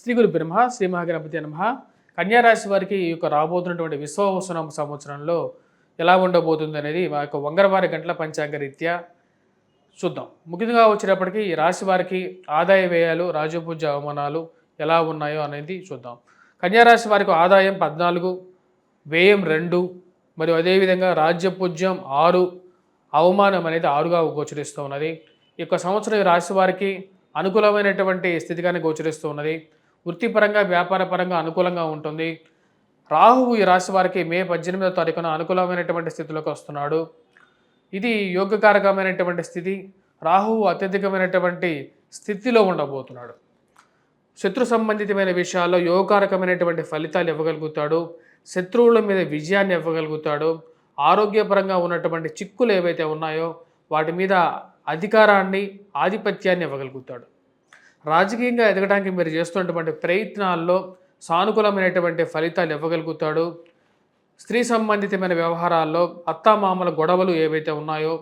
శ్రీ గురు బ్రహ్మ శ్రీ మహాగణపతి నమ. కన్యారాశి వారికి ఈ యొక్క రాబోతున్నటువంటి విశ్వవసనం సంవత్సరంలో ఎలా ఉండబోతుంది అనేది మా యొక్క వంగరవారి గంటల పంచాంగ రీత్యా చూద్దాం. ముఖ్యంగా వచ్చేటప్పటికి ఈ రాశి వారికి ఆదాయ వ్యయాలు రాజపూజ అవమానాలు ఎలా ఉన్నాయో అనేది చూద్దాం. కన్యారాశి వారికి ఆదాయం పద్నాలుగు వ్యయం రెండు మరియు అదేవిధంగా రాజ్యపూజ్యం ఆరు అవమానం అనేది ఆరుగా గోచరిస్తూ ఉన్నది. ఈ యొక్క సంవత్సరం ఈ రాశి వారికి అనుకూలమైనటువంటి స్థితిగానే గోచరిస్తూ ఉన్నది. వృత్తిపరంగా వ్యాపారపరంగా అనుకూలంగా ఉంటుంది. రాహువు ఈ రాశి వారికి మే పద్దెనిమిదో తారీఖున అనుకూలమైనటువంటి స్థితిలోకి వస్తున్నాడు. ఇది యోగకారకమైనటువంటి స్థితి. రాహువు అత్యధికమైనటువంటి స్థితిలో ఉండబోతున్నాడు. శత్రు సంబంధితమైన విషయాల్లో యోగకారకమైనటువంటి ఫలితాలు ఇవ్వగలుగుతాడు. శత్రువుల మీద విజయాన్ని ఇవ్వగలుగుతాడు. ఆరోగ్యపరంగా ఉన్నటువంటి చిక్కులు ఏవైతే ఉన్నాయో వాటి మీద అధికారాన్ని ఆధిపత్యాన్ని ఇవ్వగలుగుతాడు. రాజకీయంగా ఎదగడానికి మీరు చేస్తున్నటువంటి ప్రయత్నాల్లో సానుకూలమైనటువంటి ఫలితాలు ఇవ్వగలుగుతాడు. స్త్రీ సంబంధితమైన వ్యవహారాల్లో అత్తామామల గొడవలు ఏవైతే ఉన్నాయో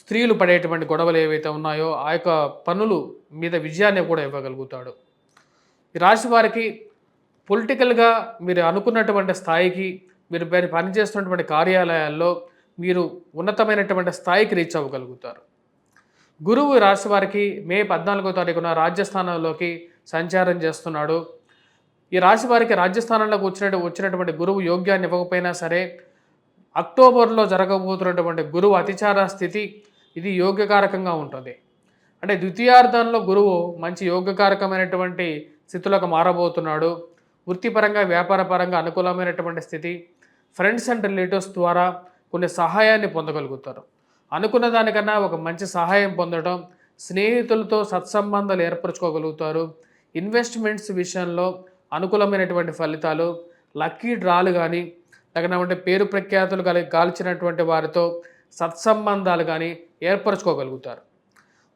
స్త్రీలు పడేటువంటి గొడవలు ఏవైతే ఉన్నాయో ఆ యొక్క పనులు మీద విజయాన్ని కూడా ఇవ్వగలుగుతాడు. ఈ రాశి వారికి పొలిటికల్గా మీరు అనుకున్నటువంటి స్థాయికి మీరు పని పనిచేస్తున్నటువంటి కార్యాలయాల్లో మీరు ఉన్నతమైనటువంటి స్థాయికి రీచ్ అవ్వగలుగుతారు. గురువు రాశి వారికి మే పద్నాలుగో తారీఖున రాజ్యస్థానంలోకి సంచారం చేస్తున్నాడు. ఈ రాశి వారికి రాజ్యస్థానంలోకి వచ్చినట్టు వచ్చినటువంటి గురువు యోగ్యాన్ని ఇవ్వకపోయినా సరే అక్టోబర్లో జరగబోతున్నటువంటి గురువు అతిచార స్థితి ఇది యోగ్యకారకంగా ఉంటుంది. అంటే ద్వితీయార్థంలో గురువు మంచి యోగ్యకారకమైనటువంటి స్థితిలోకి మారబోతున్నాడు. వృత్తిపరంగా వ్యాపారపరంగా అనుకూలమైనటువంటి స్థితి. ఫ్రెండ్స్ అండ్ రిలేటివ్స్ ద్వారా కొన్ని సహాయాన్ని పొందగలుగుతారు. అనుకున్న దానికన్నా ఒక మంచి సహాయం పొందడం స్నేహితులతో సత్సంబంధాలు ఏర్పరచుకోగలుగుతారు. ఇన్వెస్ట్మెంట్స్ విషయంలో అనుకూలమైనటువంటి ఫలితాలు లక్కీ డ్రాలు కానీ లేకపోతే పేరు ప్రఖ్యాతులు కలిగి కాల్చినటువంటి వారితో సత్సంబంధాలు కానీ ఏర్పరచుకోగలుగుతారు.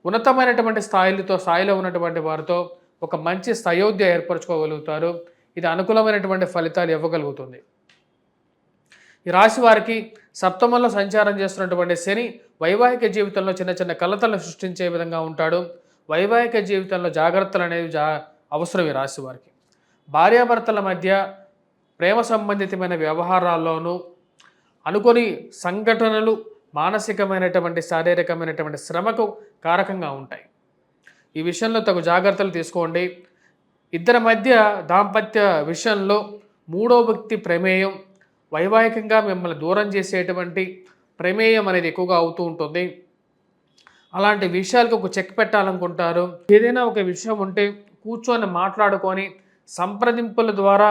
ఉన్నతమైనటువంటి స్థాయిలతో స్థాయిలో ఉన్నటువంటి వారితో ఒక మంచి సయోధ్య ఏర్పరచుకోగలుగుతారు. ఇది అనుకూలమైనటువంటి ఫలితాలు ఇవ్వగలుగుతుంది. ఈ రాశి వారికి సప్తమంలో సంచారం చేస్తున్నటువంటి శని వైవాహిక జీవితంలో చిన్న చిన్న కలతలను సృష్టించే విధంగా ఉంటాడు. వైవాహిక జీవితంలో జాగ్రత్తలు అనేవి జా అవసరం ఈ రాశి వారికి. భార్యాభర్తల మధ్య ప్రేమ సంబంధితమైన వ్యవహారాల్లోనూ అనుకొని సంఘటనలు మానసికమైనటువంటి శారీరకమైనటువంటి శ్రమకు కారకంగా ఉంటాయి. ఈ విషయంలో తగు జాగ్రత్తలు తీసుకోండి. ఇద్దరి మధ్య దాంపత్య విషయంలో మూడో వ్యక్తి ప్రమేయం వైవాహికంగా మిమ్మల్ని దూరం చేసేటువంటి ప్రమేయం అనేది ఎక్కువగా అవుతూ ఉంటుంది. అలాంటి విషయాలకు ఒక చెక్ పెట్టాలనుకుంటారు. ఏదైనా ఒక విషయం ఉంటే కూర్చొని మాట్లాడుకొని సంప్రదింపుల ద్వారా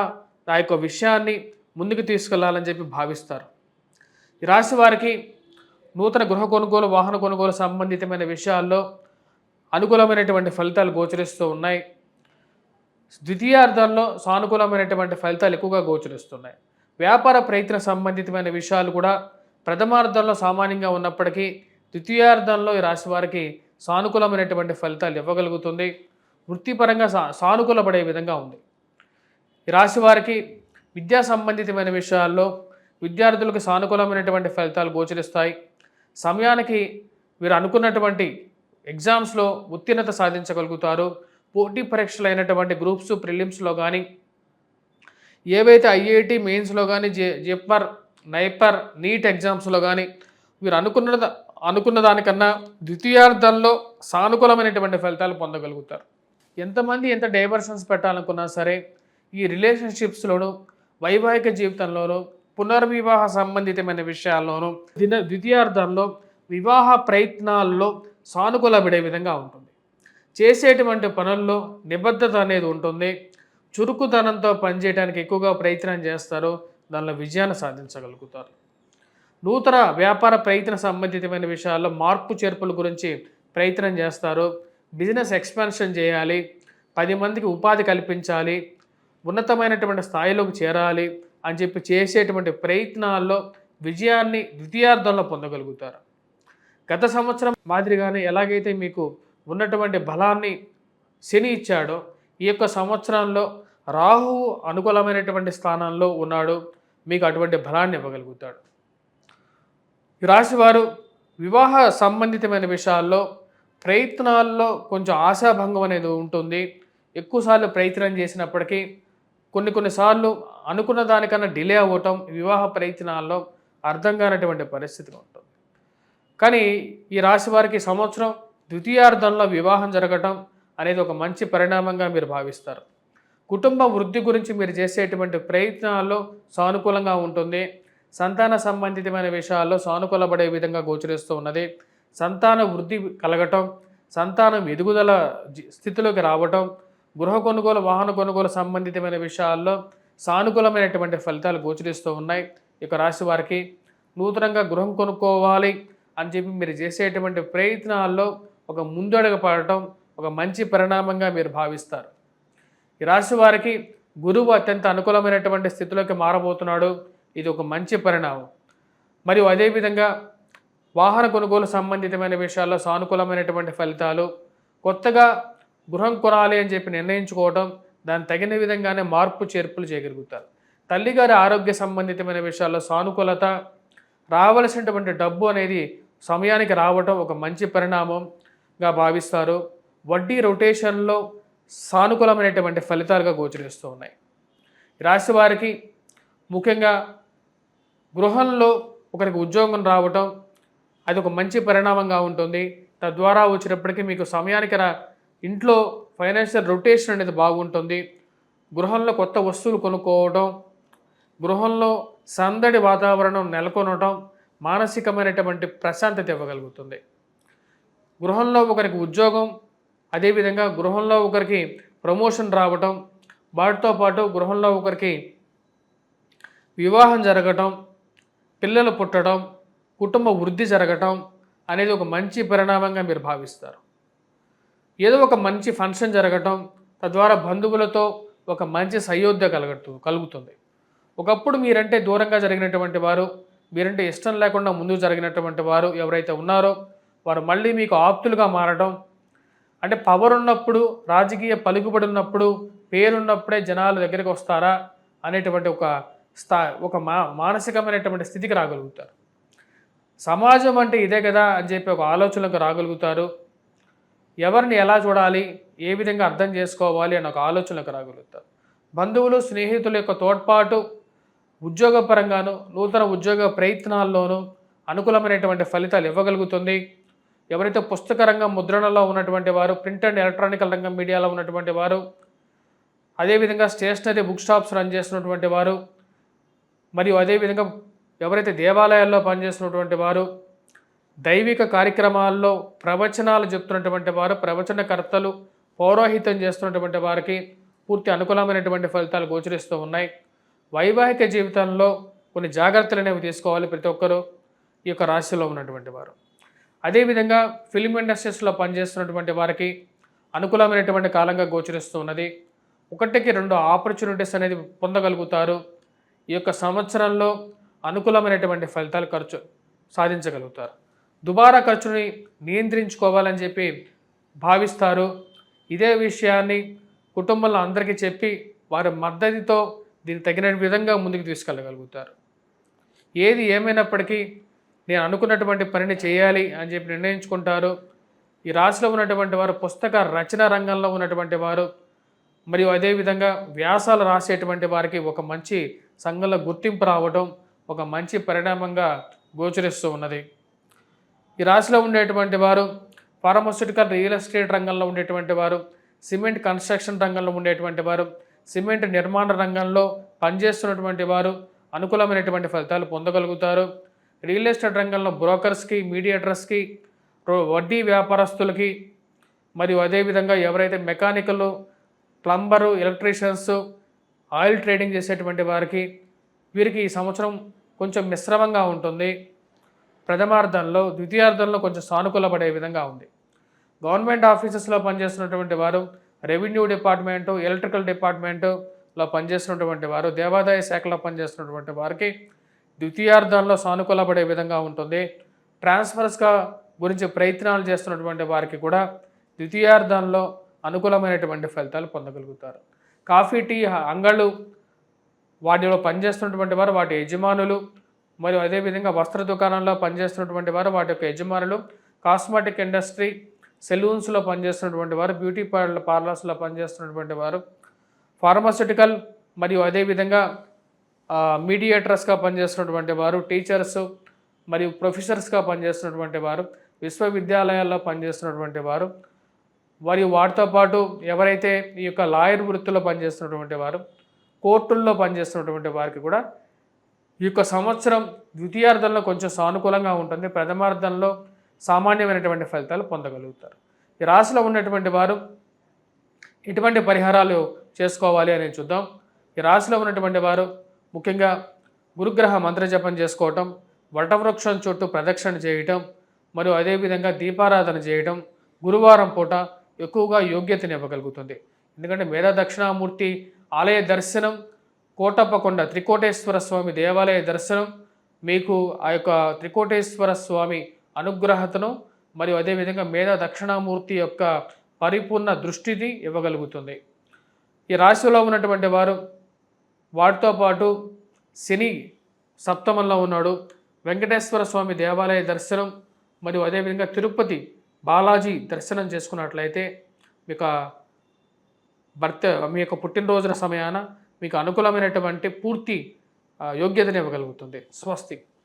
ఆ యొక్క విషయాన్ని ముందుకు తీసుకెళ్ళాలని చెప్పి భావిస్తారు. ఈ రాశి వారికి నూతన గృహ కొనుగోలు వాహన కొనుగోలు సంబంధితమైన విషయాల్లో అనుకూలమైనటువంటి ఫలితాలు గోచరిస్తూ ఉన్నాయి. ద్వితీయార్థంలో సానుకూలమైనటువంటి ఫలితాలు ఎక్కువగా గోచరిస్తున్నాయి. వ్యాపార ప్రయత్న సంబంధితమైన విషయాలు కూడా ప్రథమార్థంలో సామాన్యంగా ఉన్నప్పటికీ ద్వితీయార్థంలో ఈ రాశి వారికి సానుకూలమైనటువంటి ఫలితాలు ఇవ్వగలుగుతుంది. వృత్తిపరంగా సా సానుకూలపడే విధంగా ఉంది. ఈ రాశి వారికి విద్యా సంబంధితమైన విషయాల్లో విద్యార్థులకు సానుకూలమైనటువంటి ఫలితాలు గోచరిస్తాయి. సమయానికి వీరు అనుకున్నటువంటి ఎగ్జామ్స్లో ఉత్తీర్ణత సాధించగలుగుతారు. పోటీ పరీక్షలు అయినటువంటి గ్రూప్స్ ప్రిలిమ్స్లో కానీ ఏవైతే ఐఐటి మెయిన్స్లో కానీ జె జెప్పర్ నైపర్ నీట్ ఎగ్జామ్స్లో కానీ వీరు అనుకున్న అనుకున్న దానికన్నా ద్వితీయార్థంలో సానుకూలమైనటువంటి ఫలితాలు పొందగలుగుతారు. ఎంతమంది ఎంత డైవర్షన్స్ పెట్టాలనుకున్నా సరే ఈ రిలేషన్షిప్స్లోనూ వైవాహిక జీవితంలోనూ పునర్వివాహ సంబంధితమైన విషయాల్లోనూ దిన ద్వితీయార్థంలో వివాహ ప్రయత్నాల్లో సానుకూలపడే విధంగా ఉంటుంది. చేసేటువంటి పనుల్లో నిబద్ధత అనేది ఉంటుంది. చురుకుదనంతో పనిచేయడానికి ఎక్కువగా ప్రయత్నం చేస్తారు దానిలో విజయాన్ని సాధించగలుగుతారు. నూతన వ్యాపార ప్రయత్న సంబంధితమైన విషయాల్లో మార్పు చేర్పుల గురించి ప్రయత్నం చేస్తారు. బిజినెస్ ఎక్స్పాన్షన్ చేయాలి. పది మందికి ఉపాధి కల్పించాలి. ఉన్నతమైనటువంటి స్థాయిలోకి చేరాలి అని చెప్పి చేసేటువంటి ప్రయత్నాల్లో విజయాన్ని ద్వితీయార్థంలో పొందగలుగుతారు. గత సంవత్సరం మాదిరిగానే ఎలాగైతే మీకు ఉన్నటువంటి బలాన్ని శని ఇచ్చాడో ఈ యొక్క సంవత్సరంలో రాహువు అనుకూలమైనటువంటి స్థానంలో ఉన్నాడు మీకు అటువంటి బలాన్ని ఇవ్వగలుగుతాడు. ఈ రాశివారు వివాహ సంబంధితమైన విషయాల్లో ప్రయత్నాల్లో కొంచెం ఆశాభంగం అనేది ఉంటుంది. ఎక్కువసార్లు ప్రయత్నం చేసినప్పటికీ కొన్ని కొన్నిసార్లు అనుకున్న దానికన్నా డిలే అవ్వటం వివాహ ప్రయత్నాల్లో అర్థం కానటువంటి పరిస్థితి ఉంటుంది. కానీ ఈ రాశి వారికి సంవత్సరం ద్వితీయార్థంలో వివాహం జరగటం అనేది ఒక మంచి పరిణామంగా మీరు భావిస్తారు. కుటుంబ వృద్ధి గురించి మీరు చేసేటువంటి ప్రయత్నాల్లో సానుకూలంగా ఉంటుంది. సంతాన సంబంధితమైన విషయాల్లో సానుకూలపడే విధంగా గోచరిస్తూ ఉన్నది. సంతాన వృద్ధి కలగటం సంతానం ఎదుగుదల స్థితిలోకి రావటం గృహ కొనుగోలు వాహన కొనుగోలు సంబంధితమైన విషయాల్లో సానుకూలమైనటువంటి ఫలితాలు గోచరిస్తూ ఉన్నాయి. ఇక రాశి వారికి నూతనంగా గృహం కొనుక్కోవాలి అని చెప్పి మీరు చేసేటువంటి ప్రయత్నాల్లో ఒక ముందడుగు పడటం ఒక మంచి పరిణామంగా మీరు భావిస్తారు. ఈ రాశి వారికి గురువు అత్యంత అనుకూలమైనటువంటి స్థితిలోకి మారబోతున్నాడు. ఇది ఒక మంచి పరిణామం. మరియు అదేవిధంగా వాహన కొనుగోలు సంబంధితమైన విషయాల్లో సానుకూలమైనటువంటి ఫలితాలు కొత్తగా గృహం కొనాలి అని చెప్పి నిర్ణయించుకోవడం దాని తగిన విధంగానే మార్పు చేర్పులు చేయగలుగుతారు. తల్లిగారి ఆరోగ్య సంబంధితమైన విషయాల్లో సానుకూలత రావలసినటువంటి డబ్బు అనేది సమయానికి రావటం ఒక మంచి పరిణామంగా భావిస్తారు. వడ్డీ రొటేషన్లో సానుకూలమైనటువంటి ఫలితాలుగా గోచరిస్తూ ఉన్నాయి. రాశి వారికి ముఖ్యంగా గృహంలో ఒకరికి ఉద్యోగం రావటం అది ఒక మంచి పరిణామంగా ఉంటుంది. తద్వారా వచ్చినప్పటికీ మీకు సమయానికి రా ఇంట్లో ఫైనాన్షియల్ రొటేషన్ అనేది బాగుంటుంది. గృహంలో కొత్త వస్తువులు కొనుక్కోవడం గృహంలో సందడి వాతావరణం నెలకొనటం మానసికమైనటువంటి ప్రశాంతత ఇవ్వగలుగుతుంది. గృహంలో ఒకరికి ఉద్యోగం అదేవిధంగా గృహంలో ఒకరికి ప్రమోషన్ రావటం వాటితో పాటు గృహంలో ఒకరికి వివాహం జరగటం పిల్లలు పుట్టడం కుటుంబ వృద్ధి జరగటం అనేది ఒక మంచి పరిణామంగా మీరు భావిస్తారు. ఏదో ఒక మంచి ఫంక్షన్ జరగటం తద్వారా బంధువులతో ఒక మంచి సయోధ్య కలగట్టు కలుగుతుంది. ఒకప్పుడు మీరంటే దూరంగా జరిగినటువంటి వారు మీరంటే ఇష్టం లేకుండా ముందుకు జరిగినటువంటి వారు ఎవరైతే ఉన్నారో వారు మళ్ళీ మీకు ఆప్తులుగా మారడం అంటే పవర్ ఉన్నప్పుడు రాజకీయ పలుకుబడి ఉన్నప్పుడు పేరున్నప్పుడే జనాల దగ్గరికి వస్తారా అనేటువంటి ఒక స్థా ఒక మా మానసికమైనటువంటి స్థితికి రాగలుగుతారు. సమాజం అంటే ఇదే కదా అని చెప్పి ఒక ఆలోచనకు రాగలుగుతారు. ఎవరిని ఎలా చూడాలి ఏ విధంగా అర్థం చేసుకోవాలి అని ఒక ఆలోచనకు రాగలుగుతారు. బంధువులు స్నేహితుల యొక్క తోడ్పాటు ఉద్యోగపరంగాను నూతన ఉద్యోగ ప్రయత్నాల్లోనూ అనుకూలమైనటువంటి ఫలితాలు ఇవ్వగలుగుతుంది. ఎవరైతే పుస్తక రంగం ముద్రణలో ఉన్నటువంటి వారు ప్రింట్ అండ్ ఎలక్ట్రానికల్ రంగం మీడియాలో ఉన్నటువంటి వారు అదేవిధంగా స్టేషనరీ బుక్ షాప్స్ రన్ చేస్తున్నటువంటి వారు మరియు అదేవిధంగా ఎవరైతే దేవాలయాల్లో పనిచేస్తున్నటువంటి వారు దైవిక కార్యక్రమాల్లో ప్రవచనాలు చెప్తున్నటువంటి వారు ప్రవచనకర్తలు పౌరోహితం చేస్తున్నటువంటి వారికి పూర్తి అనుకూలమైనటువంటి ఫలితాలు గోచరిస్తూ ఉన్నాయి. వైవాహిక జీవితంలో కొన్ని జాగ్రత్తలు అనేవి తీసుకోవాలి ప్రతి ఒక్కరూ ఈ యొక్క రాశిలో ఉన్నటువంటి వారు. అదేవిధంగా ఫిలిం ఇండస్ట్రీస్లో పనిచేస్తున్నటువంటి వారికి అనుకూలమైనటువంటి కాలంగా గోచరిస్తూ ఉన్నది. ఒకటికి రెండు ఆపర్చునిటీస్ అనేది పొందగలుగుతారు. ఈ యొక్క సంవత్సరంలో అనుకూలమైనటువంటి ఫలితాలు ఖర్చు సాధించగలుగుతారు. దుబారా ఖర్చుని నియంత్రించుకోవాలని చెప్పి భావిస్తారు. ఇదే విషయాన్ని కుటుంబంలో అందరికీ చెప్పి వారి మద్దతుతో దీన్ని తగిన విధంగా ముందుకు తీసుకెళ్ళగలుగుతారు. ఏది ఏమైనప్పటికీ నేను అనుకున్నటువంటి పనిని చేయాలి అని చెప్పి నిర్ణయించుకుంటారు. ఈ రాశిలో ఉన్నటువంటి వారు పుస్తక రచన రంగంలో ఉన్నటువంటి వారు మరియు అదేవిధంగా వ్యాసాలు రాసేటువంటి వారికి ఒక మంచి సంఘంలో గుర్తింపు రావడం ఒక మంచి పరిణామంగా గోచరిస్తూ ఉన్నది. ఈ రాశిలో ఉండేటువంటి వారు ఫార్మస్యూటికల్ రియల్ ఎస్టేట్ రంగంలో ఉండేటువంటి వారు సిమెంట్ కన్స్ట్రక్షన్ రంగంలో ఉండేటువంటి వారు సిమెంట్ నిర్మాణ రంగంలో పనిచేస్తున్నటువంటి వారు అనుకూలమైనటువంటి ఫలితాలు పొందగలుగుతారు. రియల్ ఎస్టేట్ రంగంలో బ్రోకర్స్కి మీడియేటర్స్కి వడ్డీ వ్యాపారస్తులకి మరియు అదేవిధంగా ఎవరైతే mechanical plumber electricians oil trading చేసేటువంటి వారికి వీరికి ఈ సంవత్సరం కొంచెం మిశ్రమంగా ఉంటుంది. ప్రథమార్థంలో ద్వితీయార్థంలో కొంచెం సానుకూలపడే విధంగా ఉంది. గవర్నమెంట్ ఆఫీసెస్లో పనిచేస్తున్నటువంటి వారు రెవెన్యూ డిపార్ట్మెంటు ఎలక్ట్రికల్ డిపార్ట్మెంటులో పనిచేస్తున్నటువంటి వారు దేవాదాయ శాఖలో పనిచేస్తున్నటువంటి వారికి ద్వితీయార్థంలో సానుకూలపడే విధంగా ఉంటుంది. ట్రాన్స్ఫర్స్గా గురించి ప్రయత్నాలు చేస్తున్నటువంటి వారికి కూడా ద్వితీయార్థంలో అనుకూలమైనటువంటి ఫలితాలు పొందగలుగుతారు. కాఫీ టీ అంగళ్ళు వాటిలో పనిచేస్తున్నటువంటి వారు వాటి యజమానులు మరియు అదేవిధంగా వస్త్ర దుకాణంలో పనిచేస్తున్నటువంటి వారు వాటి యొక్క యజమానులు కాస్మెటిక్ ఇండస్ట్రీ సెలూన్స్లో పనిచేస్తున్నటువంటి వారు బ్యూటీ పార్లర్ పార్లర్స్లో పనిచేస్తున్నటువంటి వారు ఫార్మాసిటికల్ మరియు అదేవిధంగా మీడియేటర్స్గా పనిచేస్తున్నటువంటి వారు టీచర్స్ మరియు ప్రొఫెసర్స్గా పనిచేస్తున్నటువంటి వారు విశ్వవిద్యాలయాల్లో పనిచేస్తున్నటువంటి వారు మరియు వాటితో పాటు ఎవరైతే ఈ యొక్క లాయర్ వృత్తిలో పనిచేస్తున్నటువంటి వారు కోర్టుల్లో పనిచేస్తున్నటువంటి వారికి కూడా ఈ యొక్క సంవత్సరం ద్వితీయార్థంలో కొంచెం సానుకూలంగా ఉంటుంది. ప్రథమార్థంలో సామాన్యమైనటువంటి ఫలితాలు పొందగలుగుతారు. ఈ రాశిలో ఉన్నటువంటి వారు ఎటువంటి పరిహారాలు చేసుకోవాలి అనేది చూద్దాం. ఈ రాశిలో ఉన్నటువంటి వారు ముఖ్యంగా గురుగ్రహ మంత్రజపం చేసుకోవటం వటవృక్షం చుట్టూ ప్రదక్షిణ చేయటం మరియు అదేవిధంగా దీపారాధన చేయటం గురువారం పూట ఎక్కువగా యోగ్యతని ఇవ్వగలుగుతుంది ఎందుకంటే మేధా దక్షిణామూర్తి ఆలయ దర్శనం కోటప్పకొండ త్రికోటేశ్వర స్వామి దేవాలయ దర్శనం మీకు ఆ యొక్క త్రికోటేశ్వర స్వామి అనుగ్రహతను మరియు అదేవిధంగా మేధా దక్షిణామూర్తి యొక్క పరిపూర్ణ దృష్టిని ఇవ్వగలుగుతుంది. ఈ రాశిలో ఉన్నటువంటి వారు వాటితో పాటు శని సప్తమంలో ఉన్నాడు. వెంకటేశ్వర స్వామి దేవాలయ దర్శనం మరియు అదేవిధంగా తిరుపతి బాలాజీ దర్శనం చేసుకున్నట్లయితే మీకు భర్త మీ యొక్క పుట్టినరోజుల సమయాన మీకు అనుకూలమైనటువంటి పూర్తి యోగ్యతని ఇవ్వగలుగుతుంది. స్వస్తి.